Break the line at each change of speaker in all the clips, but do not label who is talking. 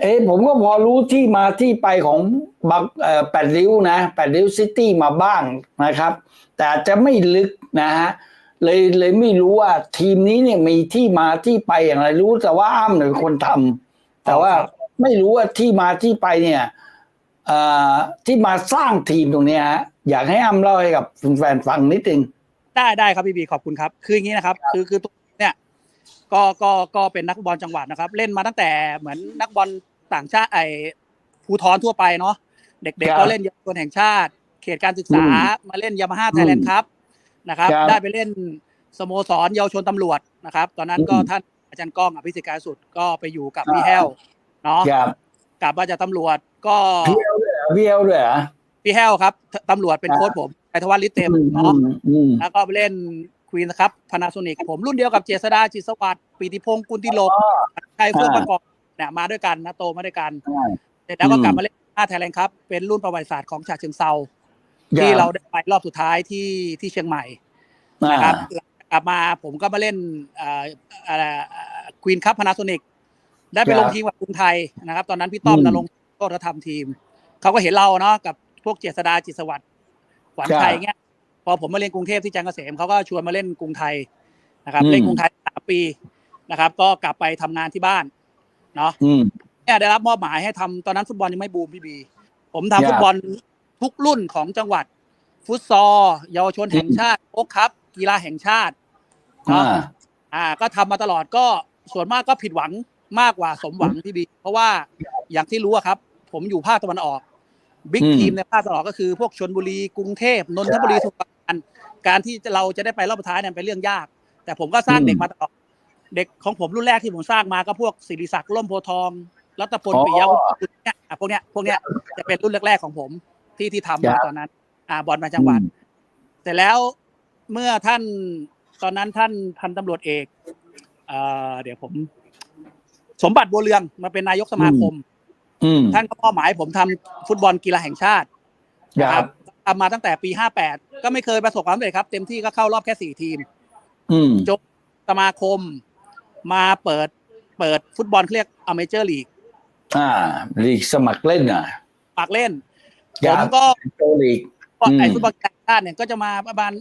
เอ๊ะผมก็พอรู้ที่มาที่ไปของบักเอ่อแปดริ้วนะแปดริ้วซิตี้มาบ้างนะครับ แต่จะไม่ลึกนะฮะเลยเลยไม่รู้ว่าทีมนี้เนี่ยมีที่มาที่ไปอย่างไรรู้ แต่ว่าอ้ำเนี่ยเป็นคนทำแต่ว่าไม่รู้ว่าที่มาที่ไปเนี่ยเอ่อที่มาสร้างทีมตรงนี้ฮะอยากให้อ้ำเล่าให้กับแฟนๆฟังนิดนึง
ได้ได้ครับพี่บีขอบคุณครับ คืออย่างนี้นะครับ คือคือตัว ก็ก็ก็เป็นนักฟุตบอลจังหวัดนะครับ เล่นมาตั้งแต่เหมือนนักบอลต่างชาติไอภูทรทั่วไปเนาะเด็ก
ครั
ๆ
บ
ก็เล่นเยาวชนแห่งชาติ เขตการศึกษา
อืม
มาเล่นยามาฮ่าไทยแลนด์ครับนะครับ
ครับ
ได้ไปเล่นสโมสรเยาวชนตำรวจนะครับ ตอนนั้นก็
อืม
ท่านอาจารย์ก้องอภิสิทธิ์การสุดก็ไปอยู่กับ
อ่า
พี่แห้วเนาะ
ครับ
กลับมาจากตำรวจก็
พี่เอลด้วยเหรอพี่เอลด้วยเหรอ
พี่แห้วครับตำรวจเป็นโค้ชผมไอทวัฒน์ลิเต็ม
อืม
เนาะ
อืม
แล้วก็ไปเล่น ควีนครับพนาโซนิกผมรุ่นเดียวกับเจษดาจิตสวัสดิ์ปีติพงศ์กุลติโลก
อ๋อ
ชัยเฟื่อง
อ่า
ประกอบเนี่ยมาด้วยกันนะโตมาด้วยกัน
อ่า
เสร็จแล้วก็
อืม
กลับมาเล่นห้าไทยแลนด์ครับ เป็นรุ่นประวัติศาสตร์ของฉะเชิงเซาที่เราได้ไปรอบสุดท้ายที่ที่เชียงใหม่
อ่า
นะครับกลับมาผมก็มาเล่นควีนคัพพนาโซนิกได้ไป
ครับ
ลงทีมกับกรุงไทยนะครับ ตอนนั้นพี่ต้อม
อืม
นรงค์โตธรรมทีม เขาก็เห็นเราเนาะกับพวกเจษดาจิตสวัสดิ์ขวัญ
ครับ
ชัยเงี้ย พอผมมาเล่นกรุงเทพที่จันทร์เกษมเขาก็ชวนมาเล่นกรุงไทยนะครับ
อืม
เล่นกรุงไทยสามปีนะครับ ก็กลับไปทำงานที่บ้านเนาะ
อืม
เนี่ยได้รับมอบหมายให้ทำตอนนั้นฟุตบอลยังไม่บูมพี่บี ผม
ครั
ทำ
บ
ฟุตบอลทุกรุ่นของจังหวัด ฟุตซอลเยาวชนแห่งชาติโอ๊คครับ กีฬาแห่งชาติ
อ่า
เนาะอ่าก็ทำมาตลอดก็ส่วนมากก็ผิดหวังมากกว่าสมหวังพี่บี เพราะว่าอย่างที่รู้อะครับ ผมอยู่ภาคตะวันออกบิ๊ก
อืม
ทีมในภาคตะวันออกก็คือพวกชนบุรีกรุงเทพนนทบุรีสมุทรปรา การการที่เราจะได้ไปรอบสุดท้ายเนี่ยเป็นเรื่องยาก แต่ผมก็สร้าง
อืม
เด็กมาตลอดเด็กของผมรุ่นแรกที่ผมสร้างมาก็พวกศิริศักดิ์ร่มโพธิ์ทองรัตพล
อ๋อ
ปิยะวุฒิเนี่ยอะพวกเนี้ยพวกเนี้ยจะเป็นรุ่นแรกๆของผมที่ที่ทำ
ครั
มา
บ
ตอนนั้น อ่าบอลมาจังหวัดเสร็จแล้วเมื่อท่านตอนนั้นท่านพันตำรวจเอกเอ่อเดี๋ยวผม สมบัติบัวเรืองมาเป็นนายกสมาคม
อืม
ท่านก็มอบหมายให้ผมทำฟุตบอลกีฬาแห่งชาติ
ค
นะค
รั
รั
บบ
ทำมาตั้งแต่ปี 58 ก็ไม่เคยประสบความสำเร็จครับ เต็มที่ก็เข้ารอบแค่สี่ทีม
อืม
จบสมาคมมาเปิด เปิดฟุตบอลเขาเรียกอเมเจอร์ลีก
อ่าลีกสมัครเล่นอะ
ปากเล่น
ค
ผ
รับ
มก็
โตลีก
ก็ไอ
อืม
ฟุตบอลแห่งชาติเนี่ยก็จะมาประมาณ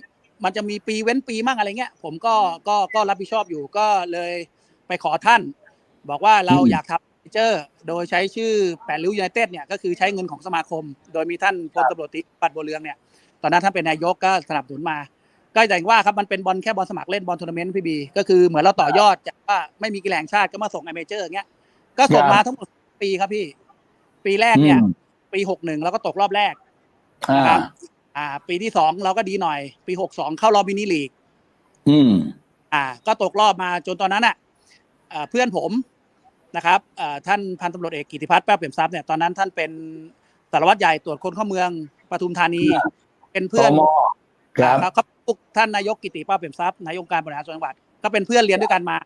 มันจะมีปีเว้นปีมั่งอะไรเงี้ย ผมก็ก็ก็รับผิดชอบอยู่ก็เลยไปขอท่าน บอกว่าเราอยากทำ เจอร์ โดยใช้ชื่อแปดริ้วยูไนเต็ดเนี่ยก็คือใช้เงินของสมาคม โดยมีท่านพลตำรวจตรีปัดบัวเรืองเนี่ยตอนนั้นท่านเป็นนายกก็สนับสนุนมา ก็อย่างว่าครับมันเป็นบอลแค่บอลสมัครเล่นบอลทัวร์นาเมนต์พี่บีก็คือเหมือนเราต่อยอดจากว่าไม่มีกีฬาแห่งชาติก็มาส่งไอเมเจอร์อย่างเงี้ยก็ส่งมาทั้งหมดปีครับพี่ ปีแรกเนี่ย
อืม
ปีหกหนึ่งเราก็ตกรอบแรก
อ่า
นะครับอ่า ปีที่สองเราก็ดีหน่อย ปีหกสองเข้ารอบมินิลีก
อืม
อ่า ก็ตกรอบมาจนตอนนั้นอะอ่าเพื่อนผม นะครับอ่าท่านพันตำรวจเอกกิติพัฒน์แป้วเปี่ยมทรัพย์เนี่ยตอนนั้นท่านเป็นสารวัตรใหญ่ตรวจคนเข้าเมืองปทุมธานี เป็น
ต
เพื่อน
มครับ
ครับเขาท่านนายกกิติป้าเปี่ยมทรัพย์นายกองค์การบริหารส่วนจังหวัดก็เป็นเพื่อนเรียนด้วยกันมา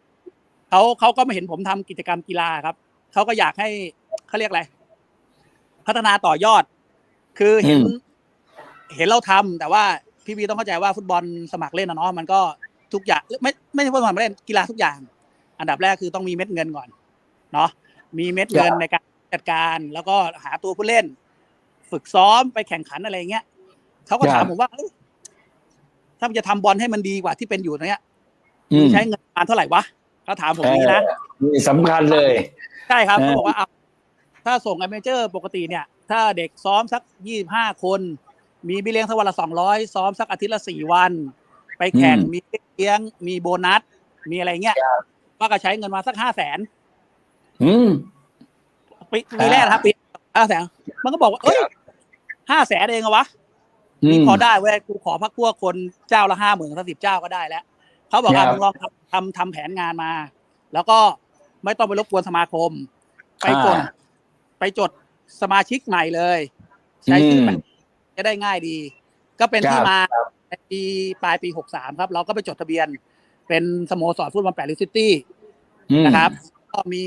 เขาเขาก็มาเห็นผมทำกิจกรรมกีฬาครับเขาก็อยากให้เขาเรียกอะไรพัฒนาต่อยอด คือเห็น
อืม
เห็นเราทำแต่ว่าพี่บีต้องเข้าใจว่าฟุตบอลสมัครเล่นนะเนาะมันก็ทุกอย่างไม่ไม่ใช่ฟุตบอลสมัครเล่นกีฬาทุกอย่าง อันดับแรกคือต้องมีเม็ดเงินก่อน เนาะมีเม็ดเงินในการจัดการแล้วก็หาตัวผู้เล่น ฝึกซ้อมไปแข่งขันอะไรเงี้ยเขาก็ถามผมว่าเอ้ยถ้ามันจะทำบอลให้มันดีกว่าที่เป็นอยู่เนี้ย
อืม
ใช้เงินประมาณเท่าไหร่วะเขาถามผมอย่างนี้นะ
นี่สำคัญเลย
ใช่ครับ
เออ
เขาบอกว่าเอาถ้าส่งไอเมเจอร์ปกติเนี่ย ถ้าเด็กซ้อมสักยี่ห้าคน มีบิเลี้ยงสักวันละสองร้อยซ้อมสักอาทิตย์ละสี่วัน ไปแข่งมีเลี้ยงมีโบนัส มีอะไรเงี้ยว่าก็ใช้เงินมาสักห้าแสน
อืม
ปีปีแรกนะครับปีห้าแสนมันก็บอกว่า เอ้ยห้าแสนเองเหรอวะ
อื
นี่
ม
พอได้เว้ยกูขอพักพวกคนเจ้าละห้าหมื่นถ้าสิบเจ้าก็ได้แล้วเขาบอกว่า
ครับ
มึงลองทำทำทำแผนงานมา แล้วก็ไม่ต้องไปรบกวนสมาคม ไปจด
อ่า
ไปจดสมาชิกใหม่เลย ใช้ชื่อ
ม
แบบจะได้ง่ายดี ก็เป็น
ครับ
ที่มาในปีปลายปีหกสามครับ เราก็ไปจดทะเบียน เป็นสโมสรฟุตบอลแปดลิซิตี้
อืม
นะครับก็ มี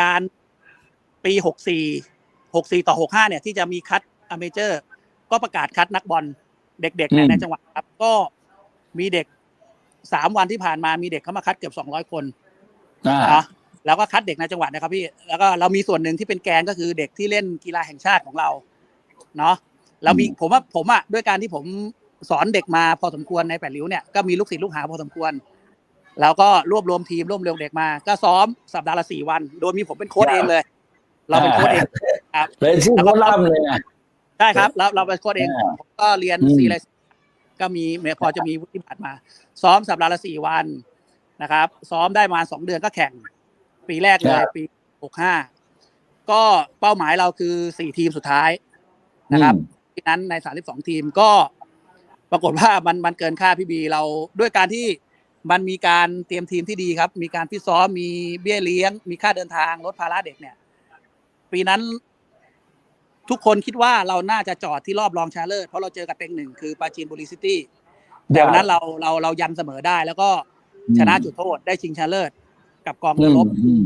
การปีหกสี่หกสี่ต่อหกห้าเนี่ย ที่จะมีคัดอเมเจอร์ ก็ประกาศคัดนักบอลเด็กๆในในจังหวัดครับ ก็มีเด็กสามวันที่ผ่านมามีเด็กเข้ามาคัดเกือบสองร้อยคน
อ่า
นะเราก็คัดเด็กในจังหวัดนะครับพี่แล้วก็เรามีส่วนหนึ่งที่เป็นแกนก็คือเด็กที่เล่นกีฬาแห่งชาติของเรา เนาะเรามีผมว่าผมอะด้วยการที่ผมสอนเด็กมาพอสมควรในแปดริ้วเนี่ยก็มีลูกศิษย์ลูกหาพอสมควร เราก็รวบรวมทีมรวบรวมเด็กมา ก็ซ้อมสัปดาห์ละสี่วัน โดยมีผมเป็นโค้ชเองเลย เราเป็นโค้ชเองครับ
เลยชื่อเขาล่ำเลยนะ
ใช่ครับเราเราเป็นโค้ชเอง
อ่า
ผมก็เรียน
อืม
ซีเลยก็มีพอจะมีวุฒิบัตรมา ซ้อมสัปดาห์ละสี่วันนะครับ ซ้อมได้มาสองเดือนก็แข่ง ปีแรกเลยปีหกห้าก็เป้าหมายเราคือสี่ทีมสุดท้ายนะครับปีนั้นในสามสิบสองทีมก็ปรากฏว่ามันมันเกินค่าพี่บีเราด้วยการที่ มันมีการเตรียมทีมที่ดีครับ มีการฟิตซ้อมมีเบี้ยเลี้ยง มีค่าเดินทางลดภาระเด็กเนี่ย ปีนั้น ทุกคนคิดว่าเราน่าจะจอดที่รอบรองชนะเลิศเพราะเราเจอกับเต็งหนึ่งคือปราจีนบุรีซิตี้แต่วันนั้นเราเราเรายันเสมอได้แล้วก็ชนะจุดโทษได้ชิงชนะเลิศกับกองเรือรบ
อืม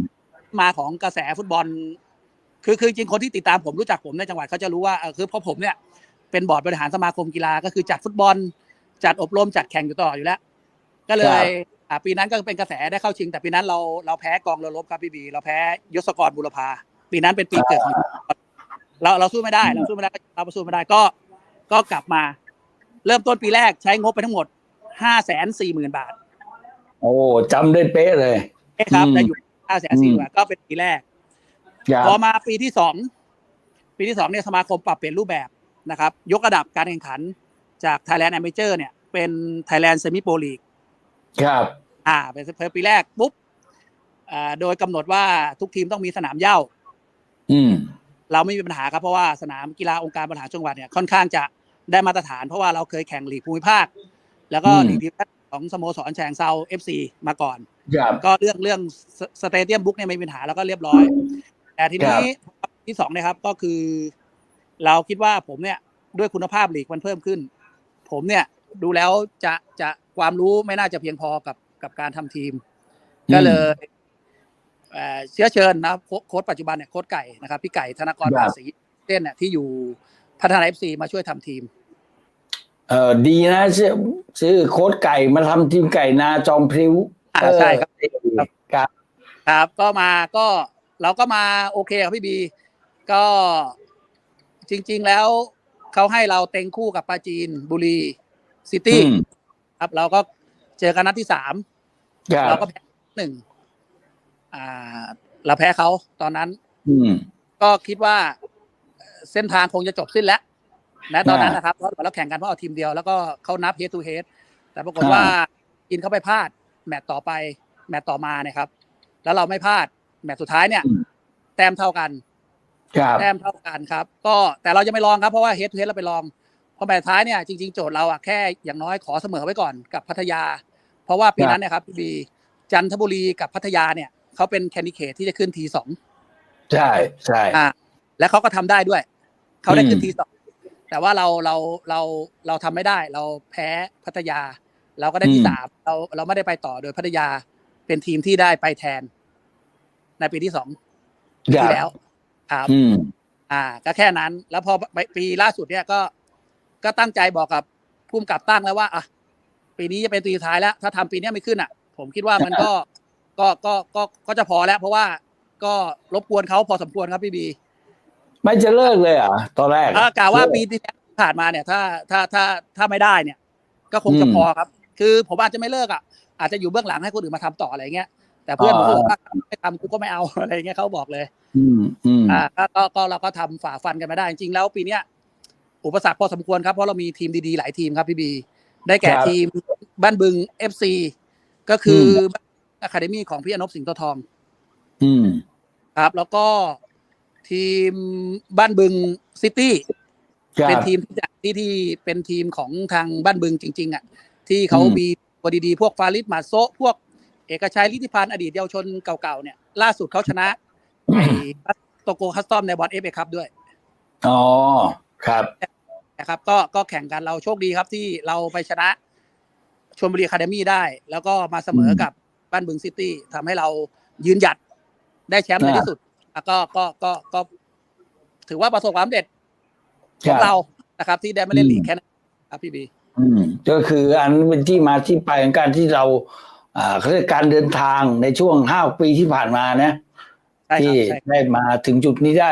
มาของกระแสฟุตบอล คือคือจริงคนที่ติดตามผมรู้จักผมในจังหวัดเขาจะรู้ว่าเออคือเพราะผมเนี่ยเป็นบอร์ดบริหารสมาคมกีฬาก็คือจัดฟุตบอล จัดอบรมจัดแข่งอยู่ตลอดอยู่แล้ว ก็เลยอ่าปีนั้นก็เป็นกระแสได้เข้าชิง แต่ปีนั้นเราเราแพ้กองเรือรบครับพี่บี เราแพ้ยศกรบุรพาปีนั้นเป็นปีเกิดของเราเราสู้ไม่ได้ เราสู้ไม่ได้เราสู้ไม่ได้ก็ก็กลับมา เริ่มต้นปีแรกใช้งบไปทั้งหมดห้าแสนสี่หมื่นบาท
โอ้จำได้เป๊ะเลย
ครับ
อืม
ได้อยู่ห้าแสนสี่บาทก็เป็นปีแรก
ครับ
พอมาปีที่สองปีที่สองเนี่ยสมาคมปรับเปลี่ยนรูปแบบนะครับ ยกระดับการแข่งขันจาก Thailand Amateur เนี่ยเป็น Thailand Semi Pro League
ครับ
อ่า เป็นปีแรกปุ๊บอ่าโดยกำหนดว่าทุกทีมต้องมีสนามเหย้า
อืม
เราไม่มีปัญหาครับเพราะว่าสนามกีฬาองค์การบริหารจังหวัดเนี่ยค่อนข้างจะได้มาตรฐาน เพราะว่าเราเคยแข่งลีกภูมิภาค แล้วก็
อืม
ลีกทีมของสโมสรแชงเซาเอฟซีมาก่อน
ครับ
ก็เรื่องเรื่องสเตเดียมบุ๊กเนี่ยไม่มีปัญหาแล้วก็เรียบร้อย แต่ทีนี้ที่สองนะครับก็คือ เราคิดว่าผมเนี่ยด้วยคุณภาพลีกมันเพิ่มขึ้น ผมเนี่ยดูแล้วจะจะ ความรู้ไม่น่าจะเพียงพอกับกับการทำทีม ก็เลยเอ่อเชื้อเชิญนะโค้โค้ชปัจจุบันเนี่ยโค้ชไก่นะครับพี่ไก่ธนากร
ครับ
ภาษีเต้นเนี่ยที่อยู่พัฒนาเอฟซีมาช่วยทำทีม
เออดีนะชื่อชื่อโค้ดไก่มาทำทีมไก่นาจอมพริ้ว
อ่าใช่ครับ
เออครับ
ครับก็มาก็เราก็มาโอเคครับพี่บี ก็จริง ๆแล้วเขาให้เราเต็งคู่กับปาจีนบุรีซิตี้
อืม
ครับเราก็เจอกันนัดที่สาม
ครับ
เราก็แพ้หนึ่งอ่า เราแพ้เขาตอนนั้น
อืม
ก็คิดว่าเส้นทางคงจะจบสิ้นแล้วนะตอนนั้น
อ่าน
นะครับเพราะเราแข่งกันเพราะเอาทีมเดียวแล้วก็เขานับ head to head แต่ปรากฏว่าอินเขาไปพลาด แมตต์ต่อไป แมตต์ต่อมาเนี่ยครับ แล้วเราไม่พลาด แมตต์สุดท้ายเนี่ย
อืม
แต้มเท่ากัน
ครับ
แต้มเท่ากันครับ ก็แต่เราจะไม่ลองครับเพราะว่า head to head เราไปลองเพราะแมตต์ท้ายเนี่ยจริง ๆ โจทย์เราอะแค่อย่างน้อยขอเสมอไว้ก่อนกับพัทยา เพราะว่าปีนั้นเนี่ยครับพี่บีจันทบุรีกับพัทยาเนี่ยเขาเป็นแคนดิเ t ที่จะขึ้นทีสอง
ใช่ใช่
อ่าและเขาก็ทำได้ด้วยเขาได้ขึ้น
อืม
ทีสองแต่ว่าเราเราเราเราทำไม่ได้เราแพ้พัทยา เราก็ได้ที่สามเราเราไม่ได้ไปต่อโดยพัทยาเป็นทีมที่ได้ไปแทน ในปีที่สอง
ครั
ที่
บ
แล้วครับ
อืม
อ่า ก็แค่นั้น แล้วพอไปปีล่าสุดเนี่ยก็ ก็ตั้งใจบอกกับผู้กำกับตั้งแล้วว่าอะปีนี้จะเป็นปีสุดท้ายแล้ว ถ้าทำปีเนี้ยไม่ขึ้นอะ ผมคิดว่ามันก็ก็ก็ก็ก็จะพอแล้ว เพราะว่าก็รบกวนเขาพอสมควรครับพี่บี
ไม่จะเลิกเลยเหรอะตอนแรก
อ่ากล่าวว่าปีที่ผ่านมาเนี่ย ถ้าถ้าถ้าถ้าไม่ได้เนี่ย ก็คงจะ
อืม
พอครับ คือผมอาจจะไม่เลิกอะอาจจะอยู่เบื้องหลังให้คนอื่นมาทำต่ออะไรเงี้ยแต่เพื่อนผม
อ่า
บอกว่าไม่ทำกูก็ไม่เอาอะไรเงี้ยเขาบอกเลย
อืมอืม
อ่าก็ก็ก็เราก็ทำฝ่าฟันกันมาได้จริงๆแล้วปีเนี้ย อุปสรรคพอสมควรครับ เพราะเรามีทีมดีๆ หลายทีมครับพี่บี ได้แก่
ครับ
ทีมบ้านบึงเอฟซีก็คืออะคาเดมี่ของพี่อนบสิงห์โตทอง
อืม
ครับ แล้วก็ทีมบ้านบึงซิตี้
ครั
เป็น
บ
ทีมที่จะที่ที่เป็นทีมของทางบ้านบึงจริง ๆ อะ ที่เขา
อืม
มีตัวดีๆ พวกฟาริสมาโซะพวกเอกชัยลิทธิพันธ์อดีตเยาวชนเก่าๆเนี่ย ล่าสุดเขาชนะไอ้โตโกคัสตอมในบอลเอฟเอครับด้วย
อ๋อ ครับ
นะครับ ก็ก็แข่งกันเราโชคดีครับที่เราไปชนะชลบุรีอะคาเดมี่ได้ แล้วก็มาเสมอกับบ้านบึงซิตี้ทำให้เรายืนหยัดได้แชมป์ใน
อ่า
ที่สุดแล้วก็ก็ก็ก็ถือว่าประสบความสำเร็จ
ค
ของ
รับ
เรานะครับ ที่ได้มาเล่น
อืม
ลีกแค่นั้นครับพี่บี
อืมก็คืออันเป็นที่มาที่ไปของการที่เราอ่าเขาเรียกการเดินทางในช่วงห้าปีที่ผ่านมานะ
ใช่ค
ที่
รับใช่
ได้มาถึงจุดนี้ได้